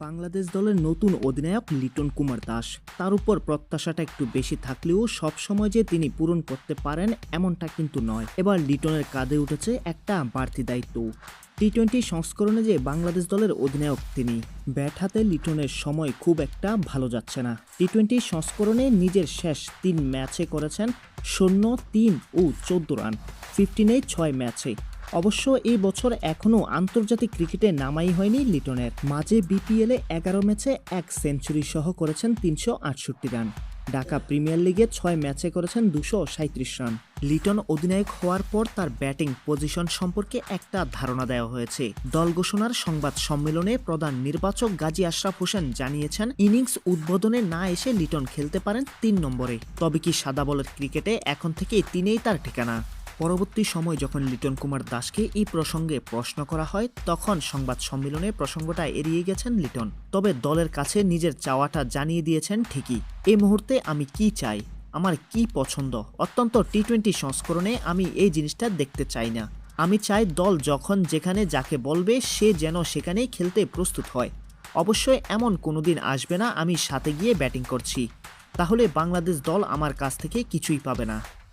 বাংলাদেশ দলের নতুন অধিনায়ক লিটন কুমার দাস। তার উপর প্রত্যাশাটা একটু বেশি থাকলেও সবসময় যে তিনি পূরণ করতে পারেন এমনটা কিন্তু নয়। এবার লিটনের কাঁধে উঠেছে একটা বাড়তি দায়িত্ব। টি টোয়েন্টি সংস্করণে যে বাংলাদেশ দলের অধিনায়ক তিনি, ব্যাট হাতে লিটনের সময় খুব একটা ভালো যাচ্ছে না। টি টোয়েন্টি সংস্করণে নিজের শেষ তিন ম্যাচে করেছেন শূন্য, তিন ও চোদ্দ রান। ফিফটিনে ছয় ম্যাচে অবশ্য এই বছর এখনও আন্তর্জাতিক ক্রিকেটে নামাই হয়নি লিটনের। মাঝে বিপিএলে এগারো ম্যাচে এক সেঞ্চুরি সহ করেছেন তিনশো আটষট্টি রান। ঢাকা প্রিমিয়ার লিগে ছয় ম্যাচে করেছেন দুশো সাঁত্রিশ রান। লিটন অধিনায়ক হওয়ার পর তার ব্যাটিং পজিশন সম্পর্কে একটা ধারণা দেওয়া হয়েছে। দল ঘোষণার সংবাদ সম্মেলনে প্রধান নির্বাচক গাজী আশরাফ হোসেন জানিয়েছেন, ইনিংস উদ্বোধনে না এসে লিটন খেলতে পারেন তিন নম্বরে। তবে কি সাদা বলের ক্রিকেটে এখন থেকে তিনেই তার ঠিকানা? পরবর্তী সময় যখন লিটন কুমার দাসকে এই প্রসঙ্গে প্রশ্ন করা হয়, তখন সংবাদ সম্মেলনে প্রসঙ্গটা এড়িয়ে গেছেন লিটন। তবে দলের কাছে নিজের চাওয়াটা জানিয়ে দিয়েছেন ঠিকই। এই মুহূর্তে আমি কি চাই? আমার কি পছন্দ? অত্যন্ত টি টোয়েন্টি সংস্করণে আমি এই জিনিসটা দেখতে চাই না। আমি চাই দল যখন যেখানে যাকে বলবে, সে যেন সেখানেই খেলতে প্রস্তুত হয়। অবশ্যই এমন কোনো দিন আসবে না, আমি সাথে গিয়ে ব্যাটিং করছি। তাহলে বাংলাদেশ দল আমার কাছ থেকে কিছুই পাবে না।